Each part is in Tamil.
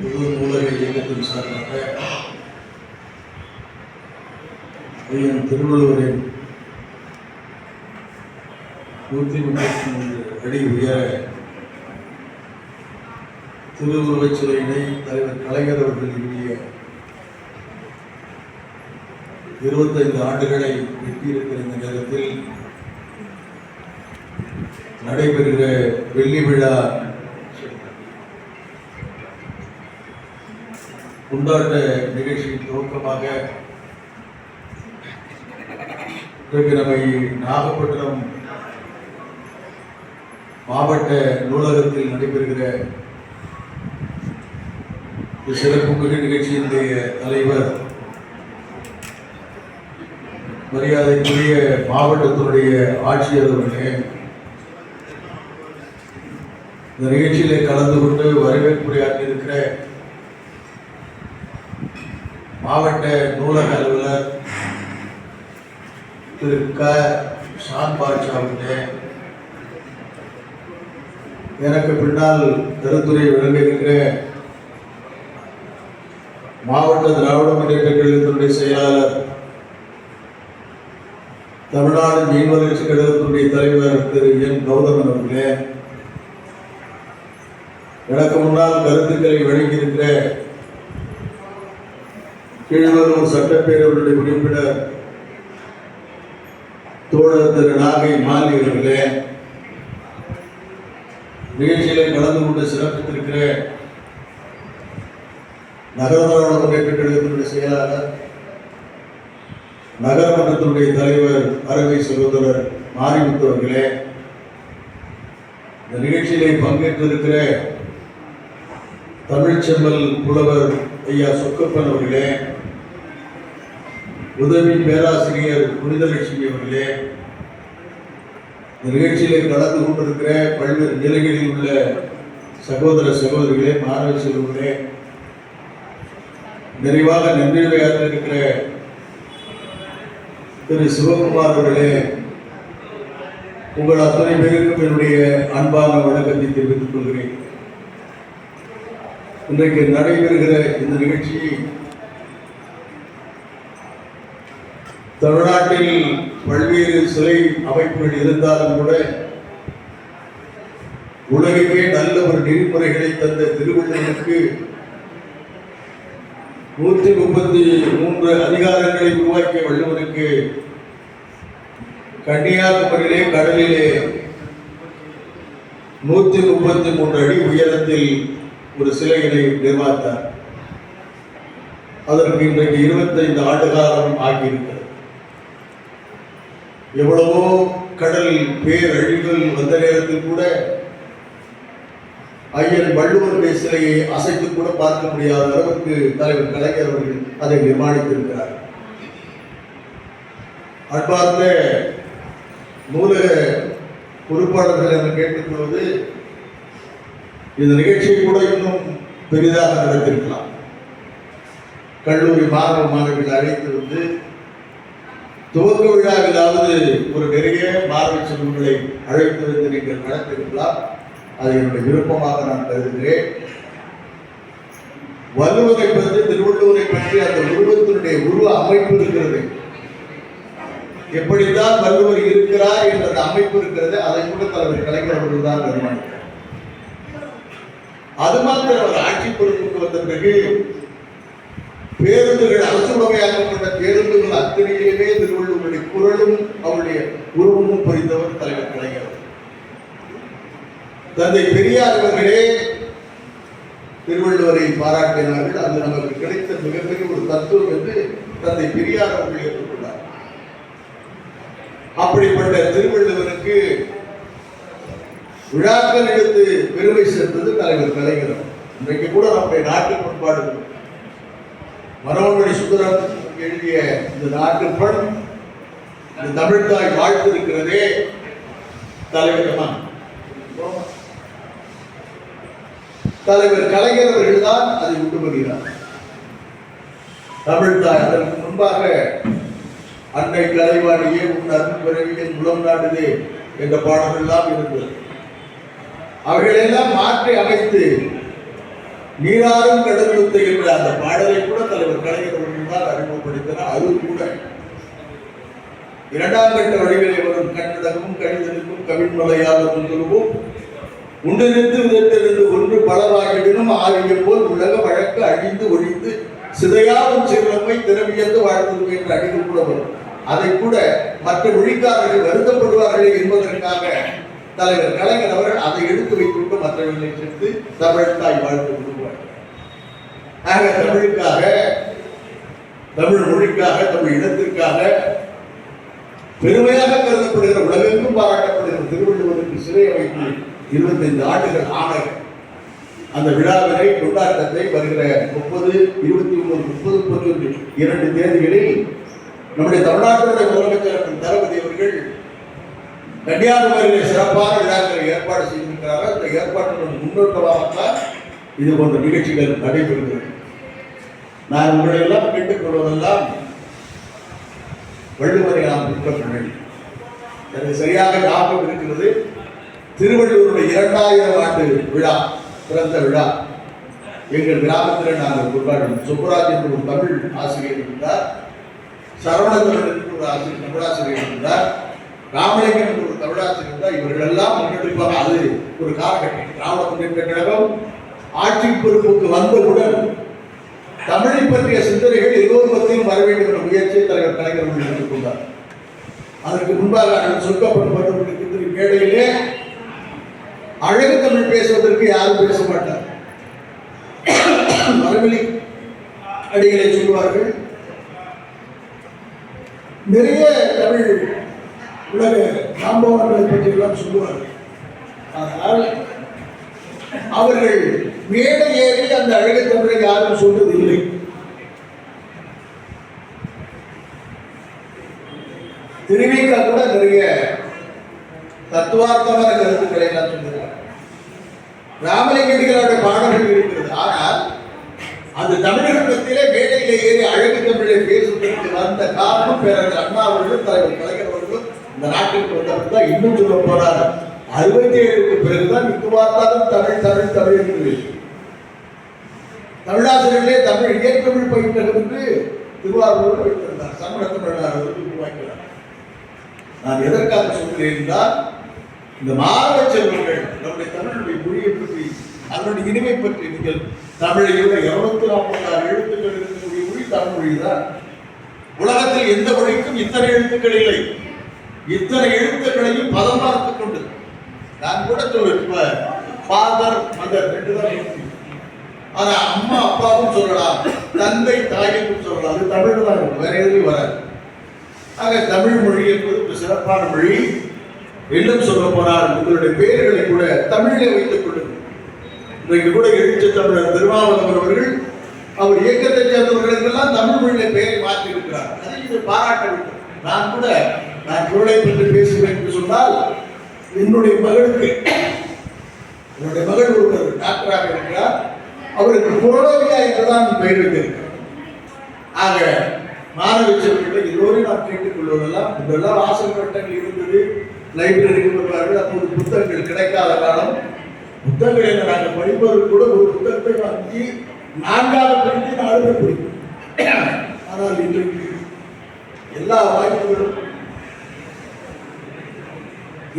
பொது நூலக இயக்கத்தின் சார்பாக ஐயன் திருவள்ளுவரின் நூற்றி முப்பத்தி மூன்று அடி உயர திருவுருவச் சிலையினை தலைவர் கலைஞர் அவர்கள் எழுதிய இருபத்தைந்து ஆண்டுகளை எட்டியிருக்கிற இந்த நேரத்தில் நடைபெறுகிற வெள்ளி விழா கொண்டாட்ட நிகழ்ச்சியின் துவக்கமாக இன்றைக்கு நம்மை நாகப்பட்டினம் மாவட்ட நூலகத்தில் நடைபெறுகிற இந்த சிறப்பு மிகு நிகழ்ச்சியினுடைய தலைவர் மரியாதைக்குரிய மாவட்டத்தினுடைய ஆட்சியர் அவர்களே இந்த நிகழ்ச்சியிலே கலந்து கொண்டு வரவேற்புரையாற்றி இருக்கிற மாவட்ட நூலக அலுவலர் திரு க. ஷான் பாட்ஷா அவர்களே எனக்கு பின்னால் கருத்துரை விளங்குகின்ற மாவட்ட திராவிட முன்னேற்ற கழகத்தினுடைய செயலாளர் தமிழ்நாடு மீன் வளர்ச்சி கழகத்தினுடைய தலைவர் திரு என். கௌதமன் அவர்களே எனக்கு முன்னால் கருத்துக்களை வழங்கியிருக்கிற கீழ்வரும் சட்டப்பேரவையுடைய உறுப்பினர் தோழர் திரு நாகை மாலி அவர்களே நிகழ்ச்சியிலே கலந்து கொண்டு சிறப்பித்திருக்கிற நகர திராவிட முன்னேற்ற கழகத்தினுடைய செயலாளர் நகரமன்றத்தினுடைய தலைவர் அருமை சகோதரர் மாரிமுத்து அவர்களே இந்த நிகழ்ச்சியிலே பங்கேற்றிருக்கிற தமிழ்ச்செம்மல் புலவர் ஐயா சொக்கப்பன் அவர்களே உதவி பேராசிரியர் புனிதலட்சுமி அவர்களே இந்த நிகழ்ச்சியிலே கலந்து கொண்டிருக்கிற பல்வேறு நிலைகளில் உள்ள சகோதர சகோதரிகளே மாணவ செல்வங்களே நிறைவாக நன்றியுரையாற்ற இருக்கிற திரு சிவகுமார் அவர்களே உங்கள் அத்தனை பேருக்கும் என்னுடைய அன்பான வணக்கத்தை தெரிவித்துக் கொள்கிறேன். இன்றைக்கு நடைபெறுகிற இந்த நிகழ்ச்சி தமிழ்நாட்டில் பல்வேறு சிலை அமைப்புகள் இருந்தாலும் கூட உலகுக்கே நல்ல ஒரு நெறிமுறைகளை தந்த திருவள்ளுவருக்கு நூற்றி முப்பத்தி மூன்று அதிகாரங்களை உருவாக்கிய வள்ளுவருக்கு கன்னியாகுமரியிலே கடலிலே நூற்றி முப்பத்தி மூன்று அடி உயரத்தில் ஒரு சிலையினை நிர்மாத்தார் அதற்கு இன்றைக்கு இருபத்தைந்து ஆண்டு காலம் ஆகியிருக்கிறது. எவ்வளவோ கடல் பேரழிவுகள் வந்த நேரத்தில் கூட ஐயன் வள்ளுவருடைய சிலையை அசைத்து கூட பார்க்க முடியாத அளவுக்கு தலைவர் கலைஞர் அவர்கள் அதை நிர்மாணித்திருக்கிறார். அன்பார்ந்த நூலக பொறுப்பாளர்கள் என்று கேட்டுக்கொள்வது இந்த நிகழ்ச்சி கூட இன்னும் பெரிதாக நடத்திருக்கலாம் கல்லூரி மாணவ மாணவிகள் அழைத்து வந்து துவக்க விழாவிலாவது ஒரு நிறைய பார்வை செல்வங்களை அழைத்து வந்து நீங்கள் நடத்திருக்கலாம் அது என்னுடைய விருப்பமாக நான் கருதுகிறேன். வள்ளுவரை பற்றி திருவள்ளுவரை பற்றி அந்த உருவத்தினுடைய உருவ அமைப்பு இருக்கிறது. எப்படித்தான் வள்ளுவர் இருக்கிறார் என்ற அந்த அமைப்பு இருக்கிறது அதை கூட தலைவர் கலைஞர் அவர்கள் தான் நிர்மாணித்தார் அது மாத்திரம் அவர் ஆட்சி பொறுப்புக்கு வந்த பிறகு பேருந்துகள் அரசு வகையாக்கப்பட்ட பேருந்துகள் அத்தனையிலுமே திருவள்ளுவருடைய குரலும் அவருடைய உருவமும் புரிந்தவர் தலைவர் கலைஞர். தந்தை பெரியார் அவர்களே திருவள்ளுவரை பாராட்டினார்கள். அது நமக்கு கிடைத்த மிகப்பெரிய ஒரு தத்துவம் என்று தந்தை பெரியார் அவர்கள் ஏற்றுக்கொண்டார். அப்படிப்பட்ட திருவள்ளுவருக்கு விழாக்கள் எடுத்து பெருமை சேர்த்தது தலைவர் கலைஞர். இன்றைக்கு கூட நம்முடைய நாட்டு பண்பாடுகள் மனோமணி சுந்தரம் எழுதிய இந்த நாட்டுப்பண் இந்த தமிழ்தாய் வாழ்த்து இருக்கிறதே தலைவர் தலைவர் கலைஞர் அவர்கள் தான் அதை உண்டு வருகிறார் தமிழ்தாய் அதற்கு முன்பாக அன்னை கலைவாணியே உன் அருள் பிறவியின் முலம் நாடுதே என்ற பாடமெல்லாம் இருந்தது. அவைகளெல்லாம் மாற்றி அமைத்து நீராறும் கடலுத்தை என்ற அந்த பாடலை கூட தலைவர் கலைஞர் அவர்கள் அறிமுகப்படுத்தினார். அது கூட. இரண்டாம் கட்ட வடிவிலே வரும் கண்ணடமும் கணிதனுக்கும் கவின்மலையாத முன்னுருவும் உண்டிருந்து விதத்திலிருந்து ஒன்று பலவாகிடனும் ஆகிய போல் உலக வழக்கு அழிந்து ஒழிந்து சிதையாவும் சிறுமை திறமையந்து வாழ்ந்தது என்ற அடிகள் கூட வரும். அதை கூட மற்ற மொழிக்காரர்கள் வருத்தப்படுவார்கள் என்பதற்காக தலைவர் கலைஞர் அவர்கள் அதை எடுத்து வைத்துவிட்டு மற்றவர்களை சேர்த்து தமிழ் தாய் வாழ்த்து விடுவார் ஆக தமிழுக்காக தமிழ் மொழிக்காக தமிழ் இனத்திற்காக பெருமையாக கருதப்படுகிற உலகெங்கும் பாராட்டப்படுகிற திருவள்ளுவருக்கு சிறை வைத்து இருபத்தைந்து ஆண்டுகள் ஆன அந்த விழாவினை கொண்டாட்டத்தை வருகிற முப்பது இருபத்தி ஒன்பது முப்பது முப்பத்தி ஒன்று இரண்டு தேதிகளில் நம்முடைய தமிழ்நாட்டினுடைய முதலமைச்சர் கன்னியாகுமரியில் சிறப்பான விழாக்களை ஏற்பாடு செய்திருக்கிறார்கள். அந்த ஏற்பாட்டுடன் முன்னோட்டமாகத்தான் இது போன்ற நிகழ்ச்சிகள் நடைபெறுகிறது. நான் உங்களையெல்லாம் கேட்டுக்கொள்வதெல்லாம் வள்ளுவரை நாம் பின்பற்ற வேண்டும் எனக்கு சரியாக ஞாபகம் இருக்கிறது. திருவள்ளுவருடைய இரண்டாயிரம் ஆண்டு விழா பிறந்த விழா. எங்கள் கிராமத்தில் நாங்கள் கொண்டாடினோம் சுப்பராஜ் என்று ஒரு தமிழ் ஆசிரியர் இருந்தார். சரவணந்தரன் என்று ஒரு ஆசிரியர் தமிழாசிரியர் இருந்தார். ராமலிங்கம் ஒரு தமிழாசிரியர் இருந்தார் இவர்கள் எல்லாம் அது ஒரு காலகட்டம். திராவிட முன்னேற்ற கழகம் ஆட்சி பொறுப்புக்கு வந்தவுடன் தமிழை பற்றிய சிந்தனைகள் எல்லோரும் பற்றியும் வர வேண்டும் என்ற முயற்சியை தலைவர் கலைஞர் அவர்கள் அதற்கு முன்பாக அண்ணன் சொற்கப்பட்டு கொண்டிருக்கின்ற மேடையிலே அழகு தமிழ் பேசுவதற்கு யாரும் பேச மாட்டார். மரவெளி அடிகளை சொல்லுவார்கள். நிறைய தமிழ் உலக சம்பவங்களை பற்றி எல்லாம் சொல்லுவார்கள் ஆனால் அவர்கள் மேடை ஏறி அந்த அழகு தமிழை யாரும் சொல்வதில்லை. திருவிக்கா கூட நிறைய தத்துவார்த்தமான கருத்துக்களை எல்லாம் சொல்லுகிறார். ராமலிங்கடிகளுடைய பாடல்கள் இருக்கிறது. ஆனால் அது தமிழகத்திலே மேடையிலே ஏறி அழகு தமிழை பேசுவதற்கு வந்த காரணம் பேரறிஞர் அண்ணா அவர்களும் தலைவர் கலைஞர் இந்த நாட்டிற்கு வந்தவர் தான் இன்னும் சொல்ல போனார் அறுபத்தி ஏழுக்கு பிறகுதான் இங்கு பார்த்தாலும் தமிழ் தமிழ் தமிழ் என்று. தமிழாசிரியர்களே தமிழ் இயற்கமிழ் பயின்றகம் என்று திருவாரூர் வைத்திருந்தார் சமண தமிழர் உருவாக்கிறார் நான் எதற்காக சொல்கிறேன் என்றால் இந்த மாணவ செல்வங்கள் நம்முடைய தமிழுடைய மொழியை பற்றி அதனுடைய இனிமை பற்றி நீங்கள் தமிழை இருநூத்தி நாற்பத்தாறு எழுத்துக்கள் இருக்கக்கூடிய மொழி தமிழ் மொழி தான் உலகத்தில் எந்த மொழிக்கும் இத்தனை எழுத்துக்கள் இல்லை. இத்தனை எழுத்துக்களையும் பதம் பார்த்து கொண்டு நான் கூட சொல்லுவேன் இப்ப ஃபாதர் மதர் ரெண்டு தான் ஆனா அம்மா அப்பாவும் சொல்லலாம் தந்தை தாயும் சொல்லலாம் அது தமிழ் தான் வேற எதுவும் வராது. ஆக தமிழ் மொழி என்பது ஒரு சிறப்பான மொழி. இன்னும் சொல்ல போனால் உங்களுடைய பெயர்களை கூட தமிழிலே வைத்துக் கொள்ளுங்கள். இன்றைக்கு கூட எழுச்சி தமிழர் திருமாவளவன் அவர்கள் அவர் இயக்கத்தை சேர்ந்தவர்களுக்கெல்லாம் தமிழ் மொழியில பெயரை மாற்றி இருக்கிறார் அதை நீங்கள் பாராட்ட வேண்டும். நான் கூட நான் பொருளை பற்றி பேசுவேன் என்று சொன்னால் என்னுடைய மகளுக்கு என்னுடைய மகள் ஒருவர் டாக்டராக இருக்கிறார். அவருக்கு குரலோவியா என்றுதான் பெயர் வைத்திருக்கிறார். ஆக மாணவ செல்வர்கள் எல்லோரையும் நாம் கேட்டுக்கொள்வதெல்லாம் இதெல்லாம் வாசல் வட்டங்கள் இருந்தது. லைப்ரரிக்கு வருவார்கள் அப்போது புத்தகங்கள் கிடைக்காத காலம். புத்தகங்கள் என்ன நாங்கள் படிப்பவர்கள் கூட ஒரு புத்தகத்தை வாங்கி நான்காவது படித்து நாலு பேர் படிக்கும் ஆனால் இன்றைக்கு எல்லா வாய்ப்புகளும்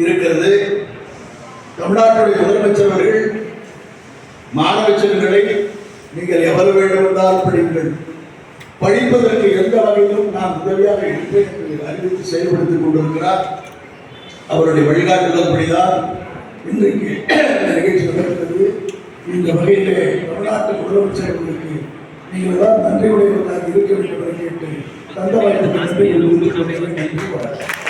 இருக்கிறது. தமிழ்நாட்டுடைய முதலமைச்சர் அவர்கள் மாணவ நீங்கள் எவ்வளவு வேண்டும் என்றால் படியுங்கள். படிப்பதற்கு எந்த வகையிலும் நான் உதவியாக இருப்பேன் என்று அறிவித்து செயல்படுத்திக் கொண்டிருக்கிறார். அவருடைய வழிகாட்டுதல்படிதான் இன்றைக்கு இந்த நிகழ்ச்சி நடக்கிறது. இந்த வகையிலே தமிழ்நாட்டு முதலமைச்சர்களுக்கு நீங்கள் தான் நன்றி உடையவர்களாக இருக்க வேண்டும் என்று கேட்டு தந்த வாய்ப்பு நன்றி கூறி நன்றி.